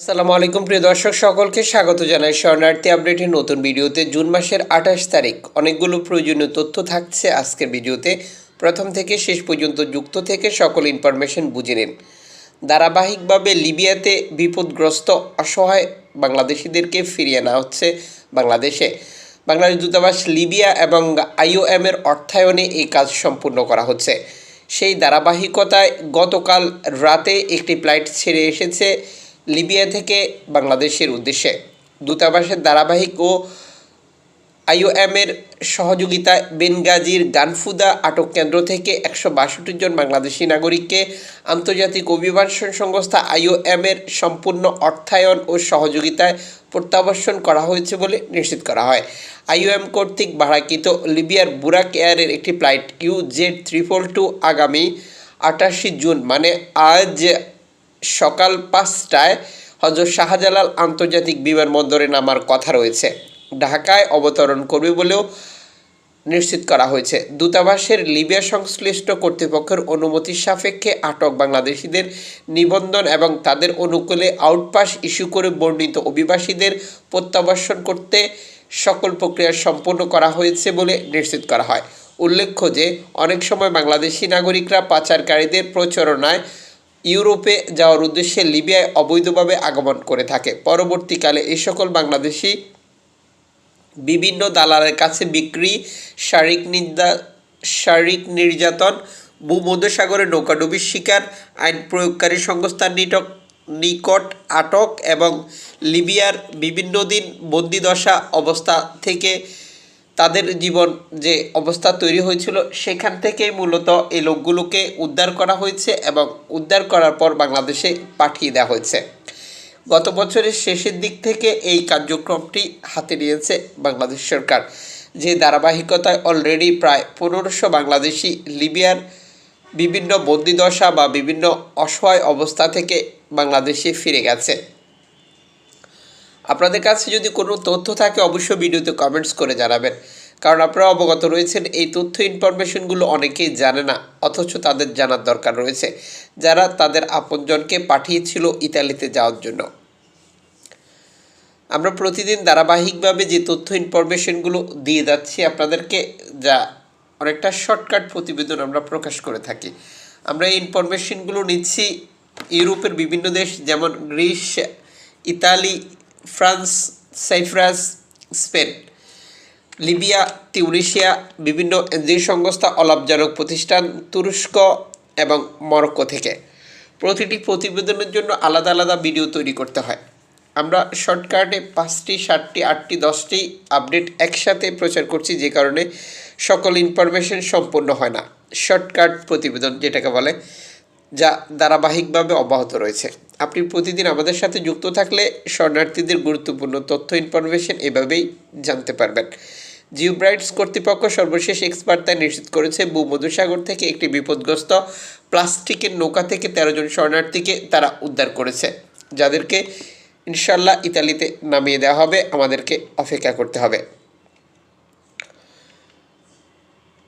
আসসালামু আলাইকুম, প্রিয় দর্শক, সকলকে স্বাগত জানাই শরণার্থী আপডেটের নতুন ভিডিওতে। জুন মাসের আঠাশ তারিখ, অনেকগুলো প্রয়োজনীয় তথ্য থাকছে আজকের ভিডিওতে। প্রথম থেকে শেষ পর্যন্ত যুক্ত থেকে সকল ইনফরমেশন বুঝে নিন। ধারাবাহিকভাবে লিবিয়াতে বিপদগ্রস্ত, অসহায় বাংলাদেশিদেরকে ফিরিয়ে আনা হচ্ছে বাংলাদেশে। বাংলাদেশ দূতাবাস লিবিয়া এবং আইওএমের অর্থায়নে এই কাজ সম্পূর্ণ করা হচ্ছে। সেই ধারাবাহিকতায় গতকাল রাতে একটি ফ্লাইট ছেড়ে এসেছে। লিবিয়া থেকে বাংলাদেশের উদ্দেশ্যে। দূতাবাসের ধারাবাহিক ও আইওএমের সহযোগিতায় বেনগাজির গানফুদা আটক কেন্দ্র থেকে একশো বাষট্টি জন বাংলাদেশি নাগরিককে আন্তর্জাতিক অভিবাসন সংস্থা আইওএমের সম্পূর্ণ অর্থায়ন ও সহযোগিতায় প্রত্যাবর্ষণ করা হয়েছে বলে নিশ্চিত করা হয়। আইওএম কর্তৃক ভাড়াকৃত লিবিয়ার বুরাক এয়ারের একটি flight U Z triple two আগামী আটাশি জুন মানে আজ সকাল পাঁচটায় হজরত শাহজালাল আন্তর্জাতিক বিমানবন্দরে নামার কথা রয়েছে। ঢাকায় অবতরণ করবে বলেও নিশ্চিত করা হয়েছে। দূতাবাসের লিবিয়া সংশ্লিষ্ট কর্তৃপক্ষের অনুমতি সাপেক্ষে আটক বাংলাদেশিদের নিবন্ধন এবং তাদের অনুকূলে আউটপাস ইস্যু করে বর্ণিত অভিবাসীদের প্রত্যাবর্ষণ করতে সকল প্রক্রিয়া সম্পন্ন করা হয়েছে বলে নিশ্চিত করা হয়। উল্লেখ্য যে, অনেক সময় বাংলাদেশি নাগরিকরা পাচারকারীদের প্রচারণায় ইউরোপে যাওয়ার উদ্দেশ্যে লিবিয়ায় অবৈধভাবে আগমন করে থাকে। পরবর্তীকালে এই সকল বাংলাদেশি বিভিন্ন দালালের কাছে বিক্রি শারীরিক নিন্দা শারীরিক নির্যাতন, ভূমধ্যসাগরে নৌকাডুবির শিকার, আইন প্রয়োগকারী সংস্থার নিটক, নিকট আটক এবং লিবিয়ার বিভিন্ন দিন বন্দিদশা অবস্থা থেকে তাদের জীবন যে অবস্থা তৈরি হয়েছিল, সেখান থেকেই মূলত এই লোকগুলোকে উদ্ধার করা হয়েছে এবং উদ্ধার করার পর বাংলাদেশে পাঠিয়ে দেওয়া হয়েছে। গত বছরের শেষের দিক থেকে এই কার্যক্রমটি হাতে নিয়েছে বাংলাদেশ সরকার, যে ধারাবাহিকতায় অলরেডি প্রায় পনেরোশো বাংলাদেশি লিবিয়ার বিভিন্ন বন্দিদশা বা বিভিন্ন অসহায় অবস্থা থেকে বাংলাদেশে ফিরে গেছে। আপনাদের কাছে যদি কোনো তথ্য থাকে, অবশ্যই ভিডিওতে কমেন্টস করে জানাবেন। কারণ আপনারা অবগত রয়েছেন, এই তথ্য ইনফরমেশনগুলো অনেকেই জানে না, অথচ তাদের জানার দরকার রয়েছে, যারা তাদের আপনজনকে পাঠিয়েছিল ইতালিতে যাওয়ার জন্য। আমরা প্রতিদিন ধারাবাহিকভাবে যে তথ্য ইনফরমেশনগুলো দিয়ে যাচ্ছি আপনাদেরকে, যা অনেকটা শর্টকাট প্রতিবেদন আমরা প্রকাশ করে থাকি। আমরা এই ইনফরমেশনগুলো নিচ্ছি ইউরোপের বিভিন্ন দেশ, যেমন Greece, Italy France Cyprus Spain, Libya Tunisia বিভিন্ন এনজিও সংস্থা অলাভজনক প্রতিষ্ঠান, তুরস্ক এবং মরক্কো থেকে। প্রতিটি প্রতিবেদনের জন্য আলাদা আলাদা ভিডিও তৈরি করতে হয়। আমরা শর্টকাটে পাঁচটি, সাতটি, আটটি, দশটি আপডেট একসাথে প্রচার করছি যে কারণে সকল ইনফরমেশন সম্পূর্ণ হয় না। শর্টকাট প্রতিবেদন যেটাকে বলে যা ধারাবাহিকভাবে অব্যাহত রয়েছে। আপনি প্রতিদিন আমাদের সাথে যুক্ত থাকলে শরণার্থীদের গুরুত্বপূর্ণ তথ্য ইনফরমেশন এভাবেই জানতে পারবেন। জিও ব্রাইটস কর্তৃপক্ষ সর্বশেষ এক্সপার্টায় নিশ্চিত করেছে, ভূমধুসাগর থেকে একটি বিপদগ্রস্ত প্লাস্টিকের নৌকা থেকে তেরো জন শরণার্থীকে তারা উদ্ধার করেছে, যাদেরকে ইনশাল্লাহ ইতালিতে নামিয়ে দেওয়া হবে, আমাদেরকে অপেক্ষা করতে হবে।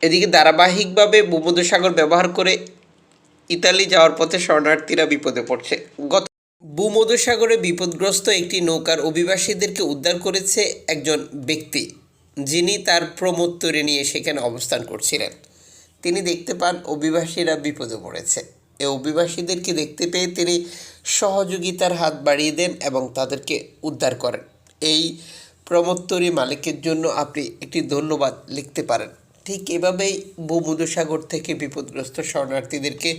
এদিকে ধারাবাহিকভাবে ভূমধ্যসাগর ব্যবহার করে ইতালি যাওয়ার পথে শরণার্থীরা বিপদে পড়ছে। গত ভূমধ্যসাগরে বিপদগ্রস্ত একটি নৌকার অভিবাসীদেরকে উদ্ধার করেছে একজন ব্যক্তি, যিনি তার প্রমোত্তরে নিয়ে সেখানে অবস্থান করছিলেন। তিনি দেখতে পান অভিবাসীরা বিপদে পড়েছে। এই অভিবাসীদেরকে দেখতে পেয়ে তিনি সহযোগিতার হাত বাড়িয়ে দেন এবং তাদেরকে উদ্ধার করেন। এই প্রমোত্তরী মালিকের জন্য আপনি একটি ধন্যবাদ লিখতে পারেন। ঠিক এভাবেই ভূমধ্যসাগর থেকে বিপদগ্রস্ত শরণার্থীদেরকে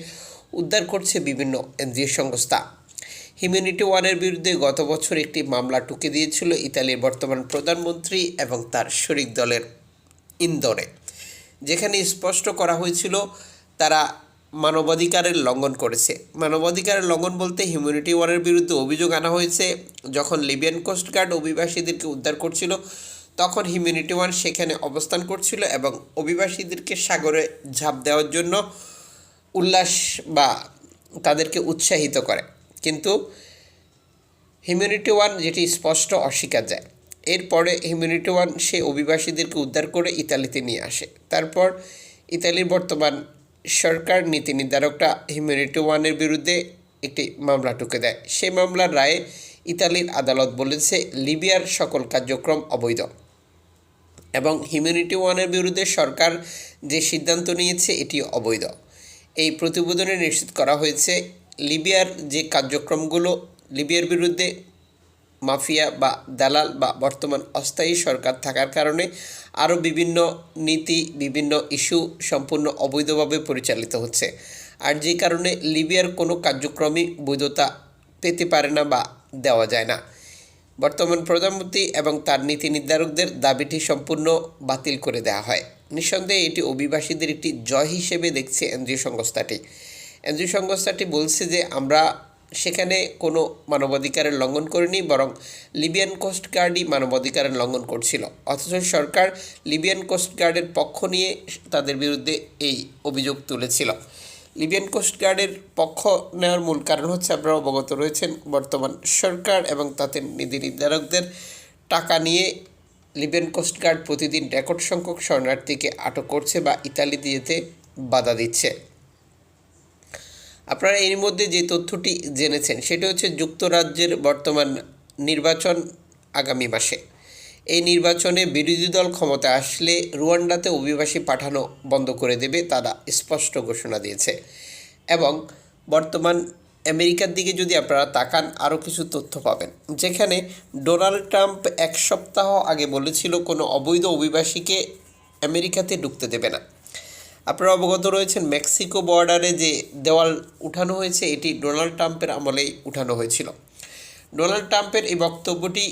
উদ্ধার করছে বিভিন্ন এনজিও সংস্থা। হিউম্যানিটি ওয়ানের বিরুদ্ধে গত বছর একটি মামলা টুকে দিয়েছিল ইতালির বর্তমান প্রধানমন্ত্রী এবং তার শরিক দলের ইন্দোরে। যেখানে স্পষ্ট করা হয়েছিল, তারা মানবাধিকারের লঙ্ঘন করেছে। মানবাধিকারের লঙ্ঘন বলতে হিউম্যানিটি ওয়ারের বিরুদ্ধে অভিযোগ আনা হয়েছে, যখন লিবিয়ান কোস্টগার্ড অভিবাসীদেরকে উদ্ধার করছিল তখন হিউম্যানিটি ওয়ান সেখানে অবস্থান করছিল এবং অভিবাসীদেরকে সাগরে ঝাঁপ দেওয়ার জন্য উল্লাস বা তাদেরকে উৎসাহিত করে। কিন্তু হিউম্যানিটি ওয়ান যেটি স্পষ্ট অস্বীকার যায় এরপরে হিউম্যানিটি ওয়ান সে অভিবাসীদেরকে উদ্ধার করে ইতালিতে নিয়ে আসে। তারপর ইতালির বর্তমান সরকার নীতি নির্ধারকরা হিউম্যানিটি ওয়ানের বিরুদ্ধে একটি মামলা টুকে দেয়। সেই মামলার রায়ে ইতালির আদালত বলেছে, লিবিয়ার সকল কার্যক্রম অবৈধ। এবং হিউম্যানিটি ওয়ানের বিরুদ্ধে সরকার যে সিদ্ধান্ত নিয়েছে, এটি অবৈধ। এই প্রতিবেদনে নিশ্চিত করা হয়েছে, লিবিয়ার যে কার্যক্রমগুলো, লিবিয়ার বিরুদ্ধে মাফিয়া বা দালাল বা বর্তমান অস্থায়ী সরকার থাকার কারণে আরও বিভিন্ন নীতি, বিভিন্ন ইস্যু সম্পূর্ণ অবৈধভাবে পরিচালিত হচ্ছে। আর যে কারণে লিবিয়ার কোনো কার্যক্রমই বৈধতা পেতে পারে না বা দেওয়া যায় না। বর্তমান প্রধানমন্ত্রী এবং তার নীতি নির্ধারকদের দাবিটি সম্পূর্ণ বাতিল করে দেওয়া হয়। নিঃসন্দেহে এটি অভিবাসীদের একটি জয় হিসেবে দেখছে এনজিও সংস্থাটি। এনজিও সংস্থাটি বলছে যে আমরা সেখানে কোনো মানবাধিকারের লঙ্ঘন করিনি, বরং লিবিয়ান কোস্ট গার্ডই মানবাধিকারের লঙ্ঘন করছিল। অথচ সরকার লিবিয়ান কোস্ট গার্ডের পক্ষ নিয়ে তাদের বিরুদ্ধে এই অভিযোগ তুলেছিল। লিবিয়ান কোস্ট গার্ডের পক্ষ নেওয়ার মূল কারণ হচ্ছে আপনারা অবগত রয়েছেন, বর্তমান সরকার এবং তাদের নীতি নির্ধারকদের টাকা নিয়ে লিবিয়ান কোস্ট গার্ড প্রতিদিন রেকর্ড সংখ্যক শরণার্থীকে আটক করছে বা ইতালি দিয়েতে বাধা দিচ্ছে। আপনারা এর মধ্যে যে তথ্যটি জেনেছেন, সেটা হচ্ছে যুক্তরাজ্যের বর্তমান নির্বাচন আগামী মাসে। এই নির্বাচনে বিরোধী দল ক্ষমতা আসলে রুয়ান্ডাতে অভিবাসী পাঠানো বন্ধ করে দেবে তারা, স্পষ্ট ঘোষণা দিয়েছে। এবং বর্তমান আমেরিকার দিকে যদি আপনারা তাকান, আরও কিছু তথ্য পাবেন। যেখানে ডোনাল্ড ট্রাম্প এক সপ্তাহ আগে বলেছিল, কোনো অবৈধ অভিবাসীকে আমেরিকাতে ঢুকতে দেবে না। আপনারা অবগত রয়েছেন, মেক্সিকো বর্ডারে যে দেওয়াল উঠানো হয়েছে, এটি ডোনাল্ড ট্রাম্পের আমলেই উঠানো হয়েছিল। ডোনাল্ড ট্রাম্পের এই বক্তব্যটি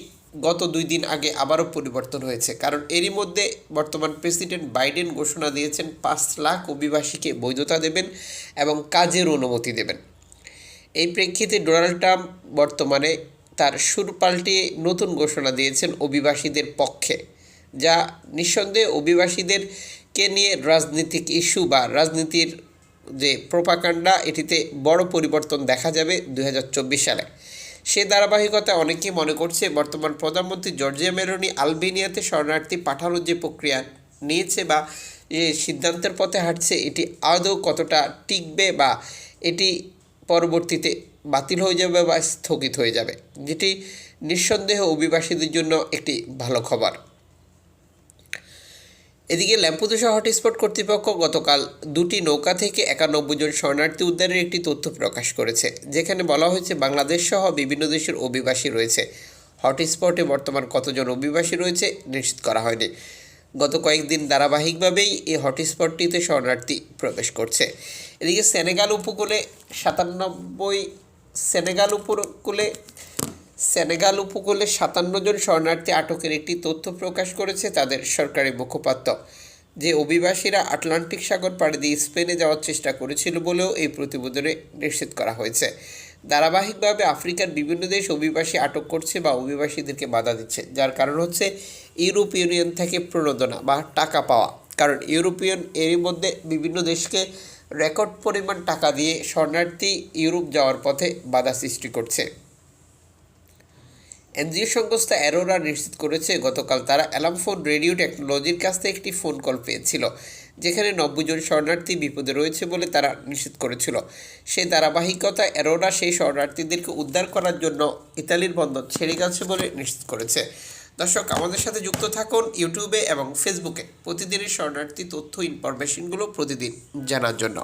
গত দুই দিন আগে আবারও পরিবর্তন হয়েছে। কারণ এরই মধ্যে বর্তমান প্রেসিডেন্ট বাইডেন ঘোষণা দিয়েছেন, পাঁচ লাখ অভিবাসীকে বৈধতা দেবেন এবং কাজের অনুমতি দেবেন। এই প্রেক্ষিতে ডোনাল্ড ট্রাম্প বর্তমানে তার সুর পাল্টিয়ে নতুন ঘোষণা দিয়েছেন অভিবাসীদের পক্ষে, যা নিঃসন্দেহে অভিবাসীদেরকে নিয়ে রাজনৈতিক ইস্যু বা রাজনীতির যে প্রোপাকাণ্ডা, এটিতে বড় পরিবর্তন দেখা যাবে দু হাজার চব্বিশ সালে। সে ধারাবাহিকতা অনেকেই মনে করছে, বর্তমান প্রধানমন্ত্রী জর্জিয়া মেরোনি আলবেনিয়াতে শরণার্থী পাঠানোর যে প্রক্রিয়া নিয়েছে বা যে সিদ্ধান্তের পথে হাঁটছে, এটি আদৌ কতটা টিকবে বা এটি পরবর্তীতে বাতিল হয়ে যাবে বা স্থগিত হয়ে যাবে, যেটি নিঃসন্দেহে অভিবাসীদের জন্য একটি ভালো খবর। এদিকে ল্যাম্পুদোসা হটস্পট কর্তৃপক্ষ গতকাল দুটি নৌকা থেকে একানব্বই জন শরণার্থী উদ্ধারের একটি তথ্য প্রকাশ করেছে, যেখানে বলা হয়েছে বাংলাদেশ সহ বিভিন্ন দেশের অভিবাসী রয়েছে। হটস্পটে বর্তমান কতজন অভিবাসী রয়েছে নিশ্চিত করা হয়নি। গত কয়েকদিন ধারাবাহিকভাবেই এই হটস্পটটিতে শরণার্থী প্রবেশ করছে। এদিকে সেনেগাল উপকূলে সাতানব্বই, সেনেগাল উপকূলে সেনেগাল উপকূলে সাতান্ন জন শরণার্থী আটকের একটি তথ্য প্রকাশ করেছে তাদের সরকারি মুখপাত্র। যে অভিবাসীরা আটলান্টিক সাগর পাড়ি দিয়ে স্পেনে যাওয়ার চেষ্টা করেছিল বলেও এই প্রতিবেদনে নিশ্চিত করা হয়েছে। ধারাবাহিকভাবে আফ্রিকার বিভিন্ন দেশ অভিবাসী আটক করছে বা অভিবাসীদেরকে বাধা দিচ্ছে, যার কারণ হচ্ছে ইউরোপ ইউনিয়ন থেকে প্রণোদনা বা টাকা পাওয়া। কারণ ইউরোপিয়ান এরই মধ্যে বিভিন্ন দেশকে রেকর্ড পরিমাণ টাকা দিয়ে শরণার্থী ইউরোপ যাওয়ার পথে বাধা সৃষ্টি করছে। এনজিও সংস্থা অ্যারোরা নিশ্চিত করেছে, গতকাল তারা অ্যালামফোন রেডিও টেকনোলজির কাছ থেকে একটি ফোন কল পেয়েছিল, যেখানে নব্বই জন শরণার্থী বিপদে রয়েছে বলে তারা নিশ্চিত করেছিল। সেই ধারাবাহিকতা অ্যারোরা সেই শরণার্থীদেরকে উদ্ধার করার জন্য ইতালির বন্দর ছেড়ে গেছে বলে নিশ্চিত করেছে। দর্শক, আমাদের সাথে যুক্ত থাকুন ইউটিউবে এবং ফেসবুকে। প্রতিদিনের শরণার্থী তথ্য, ইনফরমেশনগুলো প্রতিদিন জানার জন্য।